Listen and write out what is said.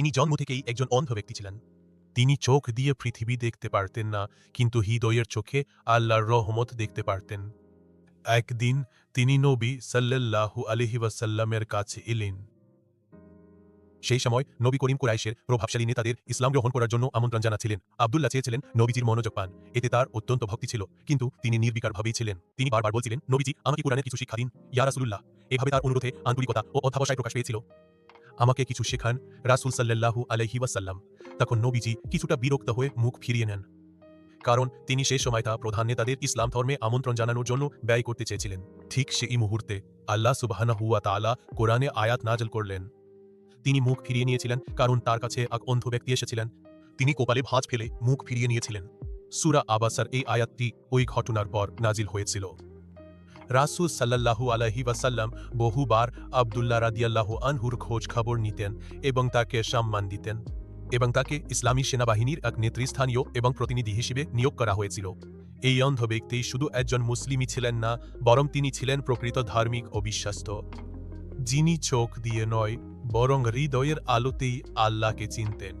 তিনি জন্ম থেকেই একজন অন্ধ ব্যক্তি ছিলেন। তিনি চোখ দিয়ে পৃথিবী দেখতে পারতেন না, কিন্তু হৃদয়ের চোখে আল্লাহর রহমত দেখতে পারতেন। একদিন তিনি নবী সাল্লাল্লাহু আলহি ওয়াসাল্লামের কাছে এলেন। সেই সময় নবী করিম কুরাইশের প্রভাবশালী নেতাদের ইসলাম গ্রহণ করার জন্য আমন্ত্রণ জানাচ্ছিলেন। আবদুল্লাহ চেয়েছিলেন নবীজির মনোযোগ পান, এতে তার অত্যন্ত ভক্তি ছিল, কিন্তু তিনি নির্বিকারভাবেই ছিলেন। তিনি বারবার বলছিলেন, নবীজি, আমাকে কোরআনের কিছু শিক্ষা দিন। ইয়া রাসুল্লাহ এভাবে তার অনুরোধে আন্তরিকতা ও অধ্যাবসায় প্রকাশ পেয়েছিল। আমাকে কিছু শেখান, রাসুল সাল্লাল্লাহু আলহি ওয়াসাল্লাম। তখন নবীজি কিছুটা বিরক্ত হয়ে মুখ ফিরিয়ে নেন। কারণ তিনি সেই সময় তা প্রধান নেতাদের ইসলাম ধর্মে আমন্ত্রণ জানানোর জন্য ব্যয় করতে চেয়েছিলেন। ঠিক সেই মুহূর্তে আল্লাহ সুবাহানা হুয়া তালা কোরআনে আয়াত নাজল করলেন। তিনি মুখ ফিরিয়ে নিয়েছিলেন, কারণ তার কাছে এক অন্ধ ব্যক্তি এসেছিলেন। তিনি কোপালে ভাঁজ ফেলে মুখ ফিরিয়ে নিয়েছিলেন। সুরা আবাসার এই আয়াতটি ওই ঘটনার পর নাজিল হয়েছিল। রাসুল সাল্লাল্লাহু আলহি ওয়াসাল্লাম বহুবার আবদুল্লাহ রাদিয়াল্লাহ আনহুর খোঁজ খবর নিতেন এবং তাকে সম্মান দিতেন এবং তাকে ইসলামী সেনাবাহিনীর এক নেতৃস্থানীয় এবং প্রতিনিধি হিসেবে নিয়োগ করা হয়েছিল। এই অন্ধ ব্যক্তি শুধু একজন মুসলিমই ছিলেন না, বরং তিনি ছিলেন প্রকৃত ধার্মিক ও বিশ্বাস্ত যিনি চোখ দিয়ে নয়, বরং হৃদয়ের আলোতেই আল্লাহকে চিনতেন।